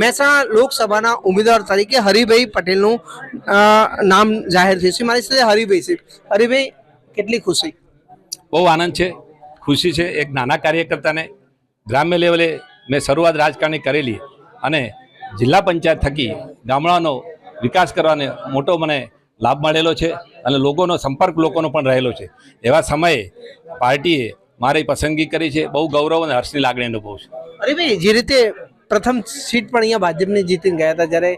મહેસાણા લોકસભાના ઉમેદવાર તરીકે હરિભાઈ પટેલનું નામ જાહેર થયું છે. મારી સાથે હરિભાઈ છે. હરિભાઈ કેટલી ખુશી? બહુ આનંદ છે. ખુશી છે. એક નાના કાર્યકર્તાને ગ્રામ્ય લેવલે મેં શરૂઆત રાજકારણની કરેલી અને જિલ્લા પંચાયત થકી ગામડાનો વિકાસ કરવાને મોટો મને લાભ મળેલો છે અને લોકોનો સંપર્ક લોકોનો પણ રહેલો છે. એવા સમયે પાર્ટીએ મારી પસંદગી કરી છે. બહુ ગૌરવ અને હર્ષની લાગણી અનુભવું છું. હરિભાઈ જે રીતે પ્રથમ સીટ પણ અહીંયા ભાજપને જીતીને ગયા હતા જ્યારે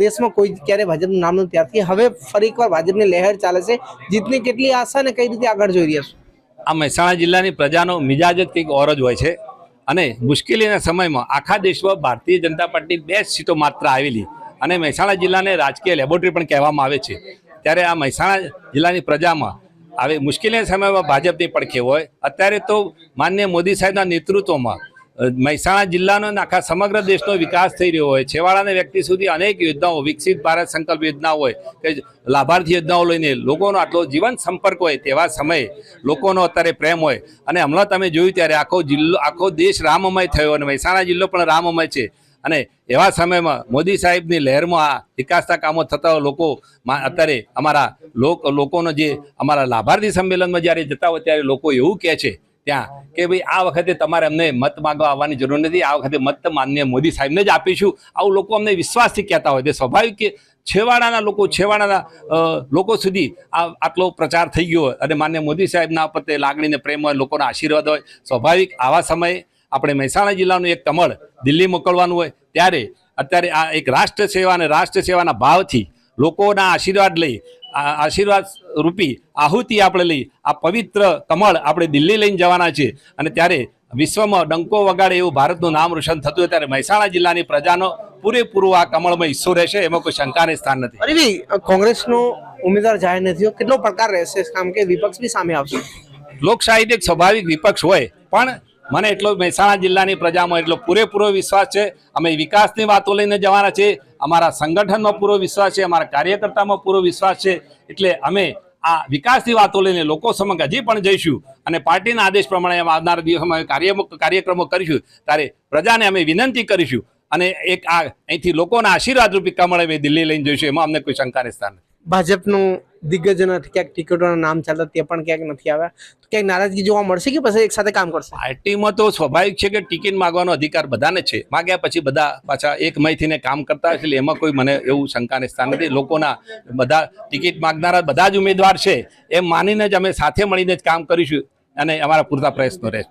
દેશમાં કોઈ ક્યારે ભાજપનું નામ નથી. ત્યારથી હવે ફરી એકવાર ભાજપની લહેર ચાલે છે. જીતની કેટલી આશા ને કઈ રીતે આગળ જોઈ રહ્યા છો? આ મહેસાણા જિલ્લાની પ્રજાનો મિજાજ જ કંઈક ઓર જ હોય છે. અને મુશ્કેલીના સમયમાં આખા દેશમાં ભારતીય જનતા પાર્ટી બે સીટો માત્ર આવેલી. અને મહેસાણા જિલ્લાને રાજકીય લેબોરેટરી પણ કહેવામાં આવે છે. ત્યારે આ મહેસાણા જિલ્લાની પ્રજામાં આવી મુશ્કેલીના સમયમાં ભાજપની પડખે હોય. અત્યારે તો માન્ય મોદી સાહેબના નેતૃત્વમાં મહેસાણા જિલ્લાનો અને આખા સમગ્ર દેશનો વિકાસ થઈ રહ્યો હોય. છેવાડાના વ્યક્તિ સુધી અનેક યોજનાઓ વિકસિત ભારત સંકલ્પ યોજનાઓ હોય કે લાભાર્થી યોજનાઓ લઈને લોકોનો આટલો જીવન સંપર્ક હોય તેવા સમયે લોકોનો અત્યારે પ્રેમ હોય. અને હમણાં તમે જોયું ત્યારે આખો જિલ્લો, આખો દેશ રામમય થયો અને મહેસાણા જિલ્લો પણ રામમય છે. અને એવા સમયમાં મોદી સાહેબની લહેરમાં આ વિકાસના કામો થતા લોકો અત્યારે અમારા લોક, લોકોનો જે અમારા લાભાર્થી સંમેલનમાં જ્યારે જતા હોય ત્યારે લોકો એવું કહે છે ત્યાં, કે ભાઈ આ વખતે તમારે અમને મત માંગવા આવવાની જરૂર નથી, આ વખતે મત માન્ય મોદી સાહેબને જ આપીશું. આવું લોકો અમને વિશ્વાસથી કહેતા હોય. તે સ્વાભાવિક કે છેવાડાના લોકો છેવાડાના લોકો સુધી આ, આટલો પ્રચાર થઈ ગયો અને માન્ય મોદી સાહેબના પ્રત્યે લાગણીને પ્રેમ હોય, લોકોના આશીર્વાદ હોય. સ્વાભાવિક આવા સમયે આપણે મહેસાણા જિલ્લાનું એક કમળ દિલ્હી મોકલવાનું હોય. ત્યારે અત્યારે આ એક રાષ્ટ્ર સેવા અને રાષ્ટ્ર સેવાના ભાવથી લોકોના આશીર્વાદ લઈ આશીર્વાદ રૂપી આહુતિ આપણે લઈ આ પવિત્ર કમળ આપણે દિલ્હી લઈને જવાના છે અને ત્યારે વિશ્વમાં ડંકો વગાડે એવું ભારતનું નામ રોશન થતું હોય ત્યારે મહેસાણા જિલ્લાની પ્રજાનો પૂરેપૂરો આ કમળમાં હિસ્સો રહેશે એમાં કોઈ શંકાને સ્થાન નથી. હરિભાઈ કોંગ્રેસનો ઉમેદવાર જાહેર નથી કેટલો પડકાર રહેશે? કારણ કે વિપક્ષ બી સામે આવશે. લોકશાહી એક સ્વાભાવિક વિપક્ષ હોય પણ મને એટલો મહેસાણા જિલ્લાની પ્રજામાં એટલો પૂરેપૂરો વિશ્વાસ છે. અમે વિકાસની વાતો લઈને જવાના છે અમારા સંગઠનમાં પૂરો વિશ્વાસ છે. અમારા કાર્યકર્તામાં પૂરો વિશ્વાસ છે. એટલે અમે આ વિકાસની વાતો લઈને લોકો સમક્ષ હજી પણ જઈશું અને પાર્ટીના આદેશ પ્રમાણે આવનાર દિવસોમાં કાર્ય કાર્યક્રમો કરીશું. ત્યારે પ્રજાને અમે વિનંતી કરીશું. અને એક આ અહીંથી લોકોના આશીર્વાદ રૂપી કમળ અમે દિલ્હી લઈને જઈશું. એમાં અમને કોઈ શંકાને સ્થાન નથી. ભાજપનું દિગ્ગજ નથી ક્યાંક ટિકિટોના નામ ચાલતા તે પણ ક્યાંક નથી આવ્યા. તો ક્યાંક નારાજગી જોવા મળશે કે પછી એક સાથે કામ કરશે? પાર્ટીમાં તો સ્વાભાવિક છે કે ટિકિટ માગવાનો અધિકાર બધાને છે. માગ્યા પછી બધા પાછા એક મયથીને કામ કરતા એટલે એમાં કોઈ મને એવું શંકાને સ્થાન નથી. લોકોના બધા ટિકિટ માગનારા બધા જ ઉમેદવાર છે. એમ માનીને જ અમે સાથે મળીને જ કામ કરીશું અને અમારા પૂરતા પ્રયત્નો રહેશે.